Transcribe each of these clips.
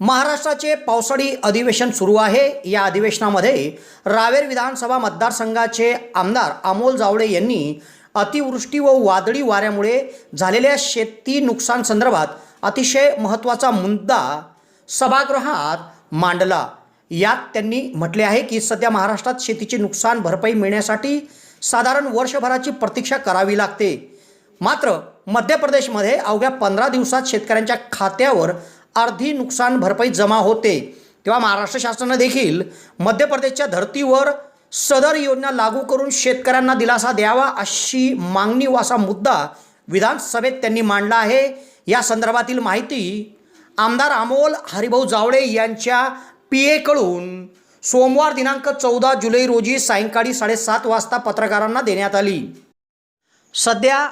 महाराष्ट्राचे पावसाळी अधिवेशन सुरू आहे. या अधिवेशनामध्ये रावेर विधानसभा मतदारसंघाचे आमदार अमोल जावळे यांनी अतिवृष्टी व वादळी वाऱ्यामुळे झालेल्या शेती नुकसान संदर्भात अतिशय महत्त्वाचा मुद्दा सभागृहात मांडला. यात त्यांनी म्हटले आहे की सध्या महाराष्ट्रात शेतीचे नुकसान भरपाई मिळण्यासाठी साधारण वर्षभराची प्रतीक्षा करावी लागते. मात्र मध्य प्रदेशमध्ये अवघ्या पंधरा दिवसात शेतकऱ्यांच्या खात्यावर अर्धी नुकसान भरपाई जमा होते. तेव्हा महाराष्ट्र शासनानं देखील मध्य प्रदेशच्या धर्तीवर सदर योजना लागू करून शेतकऱ्यांना दिलासा द्यावा अशी मागणी व असा मुद्दा विधानसभेत त्यांनी मांडला आहे. या संदर्भातील माहिती आमदार अमोल हरिभाऊ जावळे यांच्या पी एकडून सोमवार दिनांक चौदा जुलै रोजी सायंकाळी साडेसात वाजता पत्रकारांना देण्यात आली. सध्या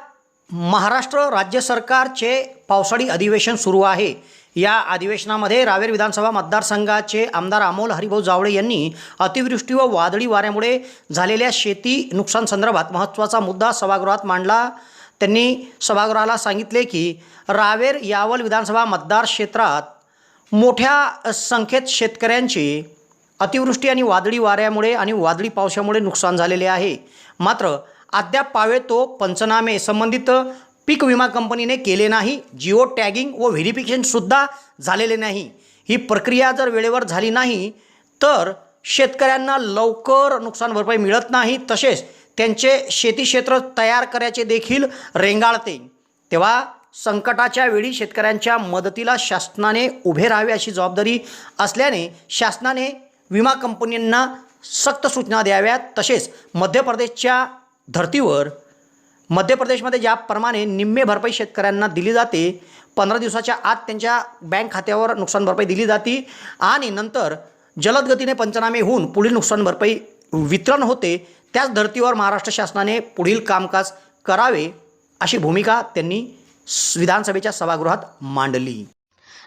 महाराष्ट्र राज्य सरकारचे पावसाळी अधिवेशन सुरू आहे. या अधिवेशनामध्ये रावेर विधानसभा मतदारसंघाचे आमदार अमोल हरिभाऊ जावळे यांनी अतिवृष्टी व वादळी वाऱ्यामुळे झालेल्या शेती नुकसान संदर्भात महत्त्वाचा मुद्दा सभागृहात मांडला. त्यांनी सभागृहाला सांगितले की रावेर यावल विधानसभा मतदार क्षेत्रात मोठ्या संख्येत शेतकऱ्यांची अतिवृष्टी आणि वादळी वाऱ्यामुळे आणि वादळी पावसामुळे नुकसान झालेले आहे. मात्र अद्याप पावे तो पंचनामे संबंधित पीक विमा कंपनीने केले नाही जिओ टॅगिंग व व्हेरिफिकेशनसुद्धा झालेले नाही. ही प्रक्रिया जर वेळेवर झाली नाही तर शेतकऱ्यांना लवकर नुकसान भरपाई मिळत नाही तसेच त्यांचे शेती क्षेत्र तयार करायचे देखील रेंगाळते. तेव्हा संकटाच्या वेळी शेतकऱ्यांच्या मदतीला शासनाने उभे राहावे अशी जबाबदारी असल्याने शासनाने विमा कंपन्यांना सक्त सूचना द्याव्यात तसेच मध्य प्रदेशच्या धर्तीवर मध्य प्रदेशमध्ये ज्याप्रमाणे निम्मे भरपाई शेतकऱ्यांना दिली जाते पंधरा दिवसाच्या आत त्यांच्या बँक खात्यावर नुकसान भरपाई दिली जाते आणि नंतर जलद गतीने पंचनामे होऊन पुढील नुकसान भरपाई वितरण होते त्याच धर्तीवर महाराष्ट्र शासनाने पुढील कामकाज करावे अशी भूमिका त्यांनी विधानसभेच्या सभागृहात मांडली.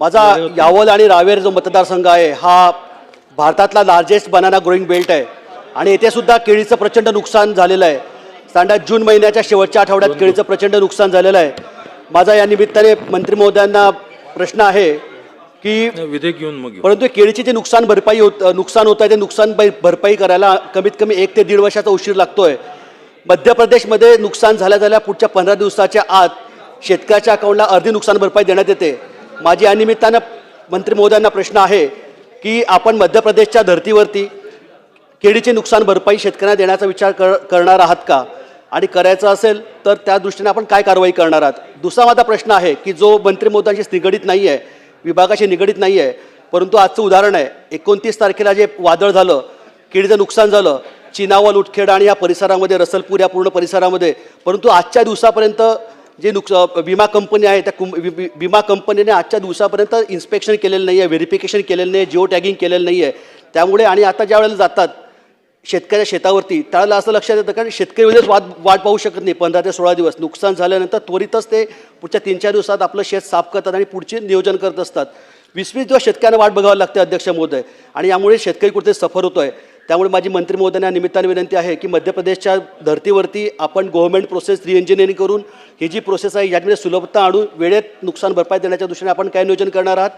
माझा यावल आणि रावेर जो मतदारसंघ आहे हा भारतातला लार्जेस्ट बनाना ग्रोईंग बेल्ट आहे. आणि येथे सुद्धा केळीचं प्रचंड नुकसान झालेलं आहे. सांडा जून महिन्याच्या शेवटच्या आठवड्यात केळीचं प्रचंड नुकसान झालेलं आहे. माझा या निमित्ताने मंत्री महोदयांना प्रश्न आहे की विधेयक घेऊन मग परंतु केळीचे जे नुकसान भरपाई होत नुकसान होत आहे ते नुकसान भर- भरपाई करायला कमीत कमी एक ते दीड वर्षाचा उशीर लागतोय. मध्य प्रदेशमध्ये नुकसान झाल्या झाल्या पुढच्या पंधरा दिवसाच्या आत शेतकऱ्याच्या अकाउंटला अर्धी नुकसान भरपाई देण्यात येते. माझी यानिमित्तानं मंत्री महोदयांना प्रश्न आहे की आपण मध्य प्रदेशच्या धर्तीवरती केळीचे नुकसान भरपाई शेतकऱ्यांना देण्याचा विचार कर करणार आहात का? आणि करायचं असेल तर त्या दृष्टीने आपण काय कारवाई करणार आहात? दुसरा माझा प्रश्न आहे की जो मंत्री महोदयांशी निगडीत नाही आहे विभागाशी निगडीत नाही आहे परंतु आजचं उदाहरण आहे. एकोणतीस तारखेला जे वादळ झालं केळीचं नुकसान झालं चिनावल लुटखेड आणि या परिसरामध्ये रसलपूर या पूर्ण परिसरामध्ये परंतु आजच्या दिवसापर्यंत जे नुकस विमा कंपनी आहे त्या कुं वि- विमा कंपनीने आजच्या दिवसापर्यंत इन्स्पेक्शन केलेलं नाही आहे व्हेरिफिकेशन केलेलं नाही आहे जिओ टॅगिंग केलेलं नाही आहे त्यामुळे आणि आता ज्या वेळेला जातात शेतकऱ्या शेतावरती त्यावेळेला असं लक्षात येतं कारण शेतकरी वेळेस वाट वाट पाहू शकत नाही पंधरा ते सोळा दिवस. नुकसान झाल्यानंतर त्वरितच ते पुढच्या तीन चार दिवसात आपलं शेत साफ करतात आणि पुढचे नियोजन करत असतात. वीस वीस दिवस शेतकऱ्यांना वाट बघावं लागते अध्यक्ष महोदय. आणि यामुळे शेतकरी कुठे सफर होतो आहे त्यामुळे माझी मंत्री महोदयांना निमित्ताने विनंती आहे की मध्य प्रदेशच्या धर्तीवरती आपण गव्हर्नमेंट प्रोसेस रिएंजिनिअरिंग करून ही जी प्रोसेस आहे याच्यामध्ये सुलभता आणून वेळेत नुकसान भरपाई देण्याच्या दृष्टीने आपण काय नियोजन करणार आहात?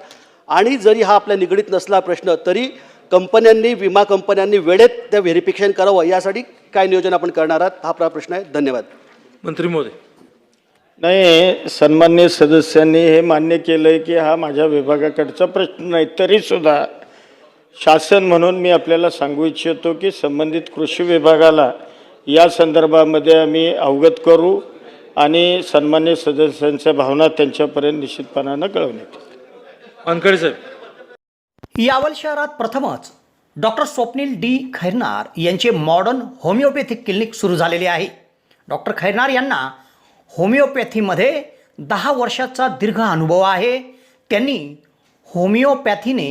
आणि जरी हा आपल्या निगडीत नसला प्रश्न तरी कंपन्यांनी विमा कंपन्यांनी वेळेत त्या व्हेरिफिकेशन करावं यासाठी काय नियोजन आपण करणार आहात? हा आपला प्रश्न आहे. धन्यवाद. मंत्री महोदय. नाही सन्मान्य सदस्यांनी हे मान्य केलं आहे की हा माझ्या विभागाकडचा प्रश्न नाही तरीसुद्धा शासन म्हणून मी आपल्याला सांगू इच्छितो की संबंधित कृषी विभागाला या संदर्भामध्ये आम्ही अवगत करू आणि सन्मान्य सदस्यांच्या भावना त्यांच्यापर्यंत निश्चितपणानं कळवण्यात येतील. वानखडे साहेब. यावल शहरात प्रथमच डॉक्टर स्वप्नील डी खैरनार यांचे मॉडर्न होमिओपॅथिक क्लिनिक सुरू झालेले आहे. डॉक्टर खैरनार यांना होमिओपॅथीमध्ये दहा वर्षाचा दीर्घ अनुभव आहे. त्यांनी होमिओपॅथीने